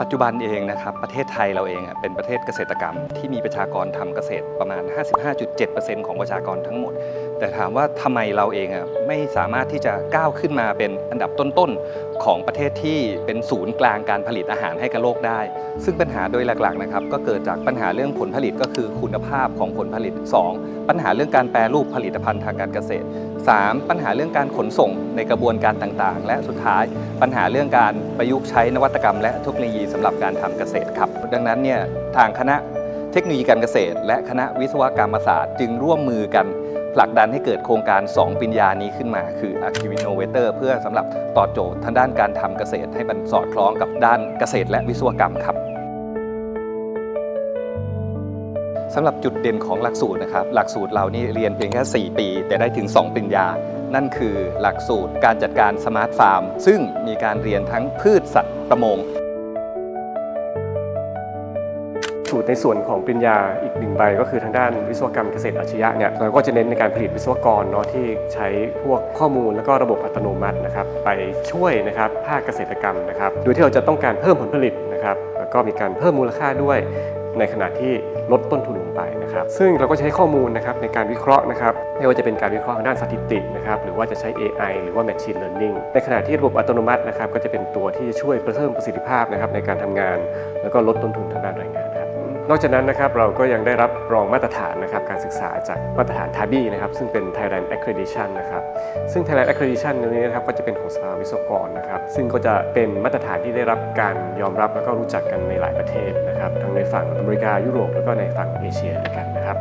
ปัจจุบันเองนะครับประเทศไทยเราเองเป็นประเทศเกษตรกรรม ที่มีประชากรทำเกษตรประมาณ 55.7%ของประชากรทั้งหมด แต่ถามว่าทำไมเราเองอะไม่สามารถที่จะก้าวขึ้นมาเป็นอันดับต้นๆของประเทศที่เป็นศูนย์กลางการผลิตอาหารให้กับโลกได้ ซึ่งปัญหาโดยหลักๆนะครับก็เกิดจากปัญหาเรื่องผลผลิตก็คือคุณภาพของผลผลิต 2 ปัญหาเรื่องการแปรรูปผลิตภัณฑ์ทางการเกษตร 3. ปัญหาเรื่องการขนส่งในกระบวนการต่างๆ และสุดท้ายปัญหาเรื่องการประยุกต์ใช้นวัตกรรม และเทคโนโลยีสำหรับการทำเกษตรครับ ดังนั้นเนี่ยทางคณะเทคโนโลยีการเกษตร และคณะวิศวกรรมศาสตร์ จึงร่วมมือกัน ผลักดันให้เกิดโครงการ 2ปริญญานี้ขึ้นมาคือ a r c h i v i n o v a t o r เพื่อสำหรับตอบโจทย์ทางด้านการทำเกษตร ให้มันสอดคล้องกับด้านเกษตรและวิศวกรรมครับสำหรับจุดเด่นของหลักสูตรนะครับ หลักสูตรเรานี่เรียนเพียงแค่ 4 ปี แต่ได้ถึง 2 ปริญญา นั่นคือหลักสูตรการจัดการสมาร์ทฟาร์ม ซึ่งมีการเรียนทั้งพืชสัตว์ประมง สูตรในส่วนของปริญญาอีกหนึ่งใบก็คือทางด้านวิศวกรรมเกษตรอัจฉริยะเนี่ยเราก็จะเน้นในการผลิตวิศวกรเนาะที่ใช้พวกข้อมูลแล้วก็ระบบอัตโนมัตินะครับไปช่วยนะครับภาคเกษตรกรรมนะครับโดยที่เราจะต้องการเพิ่มผลผลิตนะครับแล้วก็มีการเพิ่มมูลค่าด้วยในขณะที่ลดต้นทุนลงไปนะครับ ซึ่งเราก็ใช้ข้อมูลนะครับในการวิเคราะห์นะครับ ไม่ว่าจะเป็นการวิเคราะห์ทางด้านสถิตินะครับ หรือว่าจะใช้ AI หรือว่า Machine Learning ในขณะที่ระบบอัตโนมัตินะครับ ก็จะเป็นตัวที่จะช่วยเพิ่มประสิทธิภาพนะครับในการทำงาน แล้วก็ลดต้นทุนทางด้านแรงงานครับ นอกจากนั้นนะครับเราก็ยังได้รับรองมาตรฐานนะครับการศึกษาจากมาตรฐานทาบีนะครับซึ่งเป็น Thailand Accreditation นะครับซึ่ง Thailand Accreditation นี้นะครับก็จะเป็นของสภาวิศวกรนะครับซึ่งก็จะเป็นมาตรฐานที่ได้รับการยอมรับแล้วก็รู้จักกันในหลายประเทศนะครับทั้งในฝั่งอเมริกายุโรปแล้วก็ในฝั่งเอเชียด้วยกันนะครับ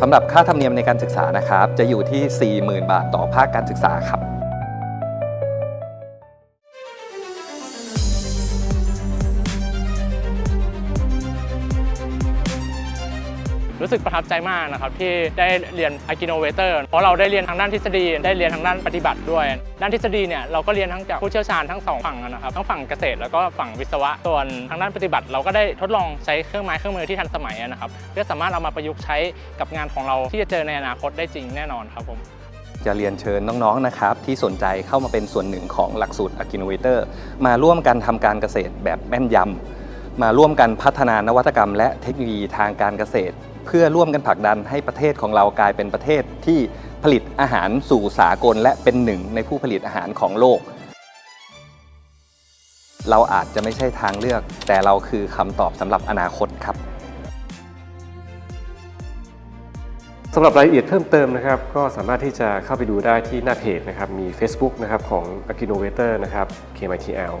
สำหรับค่าธรรมเนียมในการศึกษานะครับจะอยู่ที่ 40,000 บาทต่อภาคการศึกษาครับ รู้สึกประทับใจมากนะครับที่ได้เรียน a g i n o v a t o r เพราะเราได้เรียนทางด้านทฤษฎีได้เรียนทางด้านปฏิบัติด้วย ด้านทฤษฎีเนี่ยเราก็เรียนทั้งจากผู้เชี่ยวชาญทั้งสองฝั่งนะครับทั้งฝั่งเกษตรแล้วก็ฝั่งวิศวะส่วนทางด้านปฏิบัติ เราก็ได้ทดลองใช้เครื่องไม้เครื่องมือที่ทันสมัยนะครับเพื่อสามารถเอามาประยุกต์ใช้กับงานของเราที่จะเจอในอนาคตได้จริงแน่นอนครับผมจะเรียนเชิญน้องๆ นะครับ ที่สนใจเข้ามาเป็นส่วนหนึ่งของหลักสูตร a g i n o v a t o r มาร่วมกันทำการเกษตรแบบแม่นยำมาร่วมกันพัฒนานวัตกรรมและเทคโนโลยีทางการเกษตร เพื่อร่วมกันผลักดันให้ประเทศของเรากลายเป็นประเทศที่ผลิตอาหารสู่สากล และเป็นหนึ่งในผู้ผลิตอาหารของโลก เราอาจจะไม่ใช่ทางเลือก แต่เราคือคำตอบสำหรับอนาคตครับสำหรับรายละเอียดเพิ่มเติมนะครับก็สามารถที่จะเข้าไปดูได้ที่หน้าเพจนะครับมี Facebook นะครับของ a g i n o v a t o r นะครับ KMITL